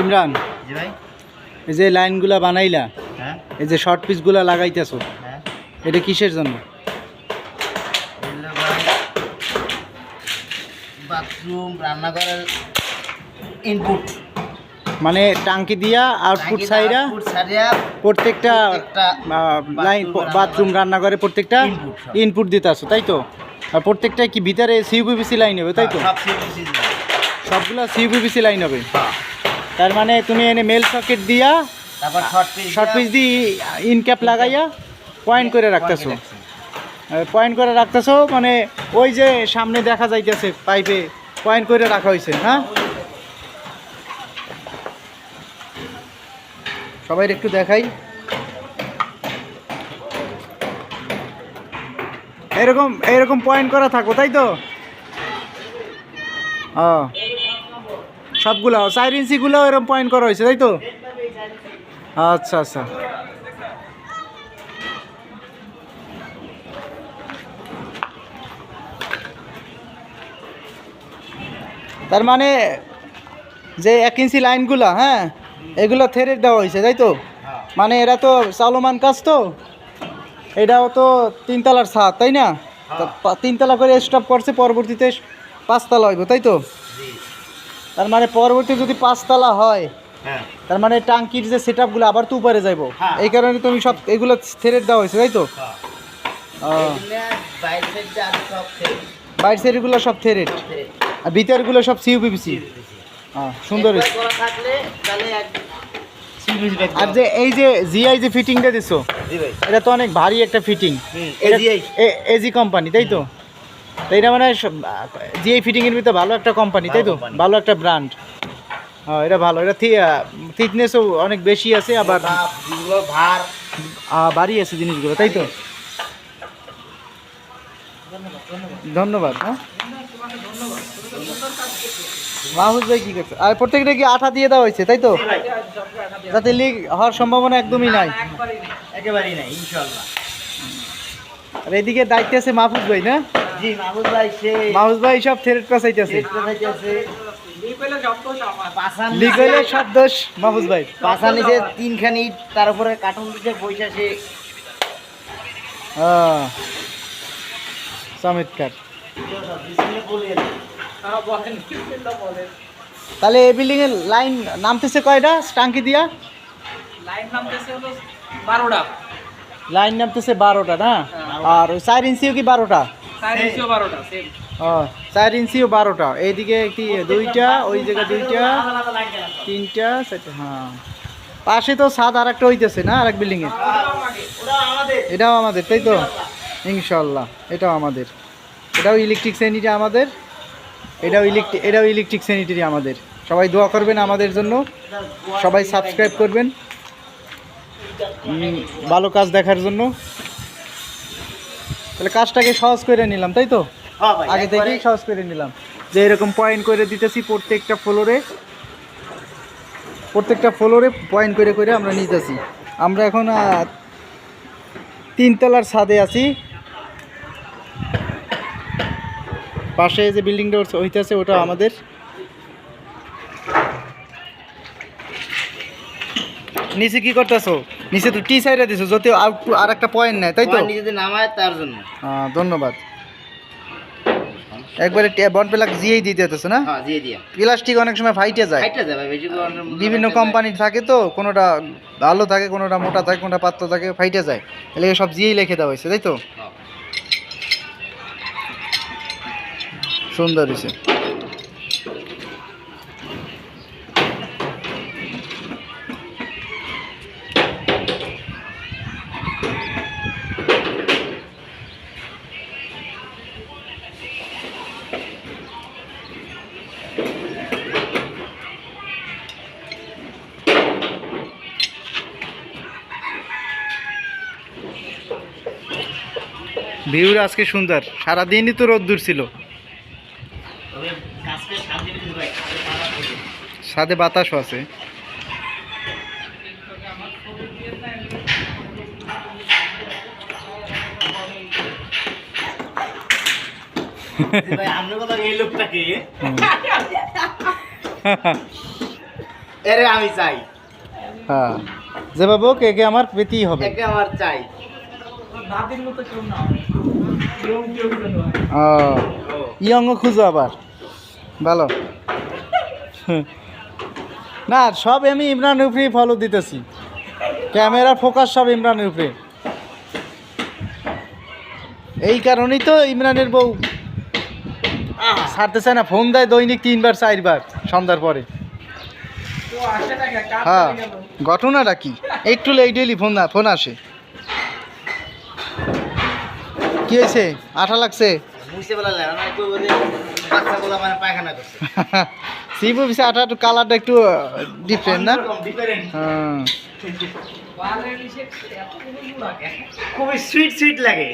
ইমরান এই যে লাইনগুলা বানাইলা হ্যাঁ। এই যে শর্ট পিসগুলা লাগাইতেছো হ্যাঁ। এটা কিসের জন্য? বাথরুম রান্নাঘরের ইনপুট মানে টাঙ্কি দিয়া আউটপুট সাইডা প্রত্যেকটা লাইন বাথরুম রান্নাঘরে প্রত্যেকটা ইনপুট দিতে আসো তাই তো? আর প্রত্যেকটা কি ভিতরে সিউপিবিসি লাইন হবে তাই তো? সিএনসি সবগুলা সিউপিবিসি লাইন হবে। হ্যাঁ। তার মানে তুমি এনে মেল সকেট দিয়া তারপর শর্ট পিস শর্ট পিস দিয়ে ইন ক্যাপ লাগাইয়া পয়েন্ট করে রাখতেছো। পয়েন্ট করে রাখতেছো মানে ওই যে সামনে দেখা যাইতেছে পাইপে পয়েন্ট করে রাখা হয়েছে হ্যাঁ? সবাই একটু দেখাই। এরকম এরকম পয়েন্ট করা থাকো তাই তো? ও সবগুলো চার ইঞ্চিগুলো এরকম পয়েন্ট করা হয়েছে তাই তো? আচ্ছা আচ্ছা। তার মানে যে এক ইঞ্চি লাইনগুলো হ্যাঁ এগুলো থেরেট দেওয়া হয়েছে তাই তো? মানে এরা তো চালমান কাজ তো। এটাও তো তিনতলার ছাদ তাই না? তো তিনতলা করে স্টপ করছে পরবর্তীতে পাঁচতলা হইব তাই তো? তার মানে পরবর্তী যদি পাঁচতলা হয় হ্যাঁ। তার মানে টাঙ্কির যে সেট আপগুলো আবার তো উপরে যাইব। হ্যাঁ। এই কারণে তুমি সব এগুলো থেরেট দেওয়া হয়েছে তাই তো? হ্যাঁ। বাইরে সাইডে আর সব সেটগুলো সব থেরেট আর ভিতরগুলো সব সিউপিপিসি সুন্দর। সিএনসি ব্যাগ আর যে এই যে জিআই যে ফিটিংটা দিছো এটা তো অনেক ভারী একটা ফিটিং এজি কোম্পানি তাই তো? তো এটা মানে জিআই ফিটিং এর ভিতরে ভালো একটা কোম্পানি তাই তো? ভালো একটা ব্র্যান্ড হ্যাঁ এটা ভালো। এটা থিকনেসও অনেক বেশি আছে আবার ভার। ভারী আছে জিনিসগুলো তাই তো? ধন্যবাদ হ্যাঁ? মাহুদ ভাই কি করছে? আর প্রত্যেকটা কি আঠা দিয়ে দেওয়া হয়েছে তাই তো? যাতে লিক হওয়ার সম্ভাবনা একদমই নাই। একেবারেই নাই ইনশাল্লাহ আর এদিকে দায়িত্বে আছে মাহফুজ ভাই না? জি মাহমুদ ভাই সে সব থেরেট পেঁচাইতেছে পাশান সব দোষ ভাই। পাশা নিচে তিনখানি তার উপরে কার্টুন দিতে বৈশা সে হ্যাঁ চমৎকার তাহলে এই বিল্ডিং এর লাইন নামতেছে কয়টা? টাঙ্কি দিয়া? লাইন নামতেছে হলো বারোটা লাইন নামতেছে বারোটা। না আর ওই চার ইঞ্চিও কি বারোটা? চার ইঞ্চিও বারোটা এইদিকে একটি দুইটা, ওই জায়গায় দুইটা, তিনটা হ্যাঁ। পাশে তো ছাদ আর একটা হইতেছে না আর এক বিল্ডিং এর? এটাও আমাদের, তাই তো? ইনশাল্লাহ, এটাও আমাদের। এটাও ইলেকট্রিক স্যানিটি আমাদের। এটাও ইলেকট্রিক এটাও ইলেকট্রিক স্যানিটারি আমাদের। সবাই দোয়া করবেন আমাদের জন্য। সবাই সাবস্ক্রাইব করবেন। ভালো কাজ দেখার জন্য। তাহলে কাজটাকে সহজ করে নিলাম তাই তো? হ্যাঁ আগে থেকেই সহজ করে নিলাম। যে এরকম পয়েন্ট করে দিতেছি প্রত্যেকটা ফ্লোরে প্রত্যেকটা ফ্লোরে পয়েন্ট করে করে আমরা নিতেছি। আমরা এখন তিনতলার ছাদে আছি। পাশে যে বিল্ডিংটা হইতেছে ওটা আমাদের। নিচে কি করতেছো? নিচে তো টি সাইডে দিছো যদিও আউট আর একটা পয়েন্ট নেয় তাই তো? নিজেদের নামায় তার জন্য। হ্যাঁ ধন্যবাদ। একবারে বন পেলাক জিয়েই দিতে হতেছে না? হ্যাঁ প্লাস্টিক অনেক সময় ফাইটে যায়। বিভিন্ন কোম্পানির থাকে তো কোনোটা ভালো থাকে কোনোটা মোটা থাকে কোনোটা পাতলা থাকে ফাইটে যায়। তাহলে সব জিয়েই লিখে দেওয়া হয়েছে তাই তো? হ্যাঁ। সুন্দর হয়েছে ভিউটা আজকে সুন্দর। সারাদিনই তো রোদ্দুর ছিল। সাথে বাতাসও আছে। এরে আমি চাই। হ্যাঁ। যে বাবু কে কে আমার পেতেই হবে? আমার চাই? ও ইয়ংও খুঁজো আবার। ভালো। না সব আমি ইমরানের উপরেই ফলো দিতেছি। ক্যামেরা ফোকাস সব ইমরানের উপরে। এই কারণেই তো ইমরানের বউ আহা ছাড়তে চায় না। ফোন দেয় দৈনিক তিনবার চারবার সন্ধ্যার পরে। হ্যাঁ। ঘটনাটা কি? একটু লেট ডেলি ফোন ফোন আসে। কি হয়েছে? আঠা লাগছে? মানে সিবু পিছে আঠা একটু কালারটা একটু ডিফারেন্ট না? হ্যাঁ। খুবই সুইট সুইট লাগে।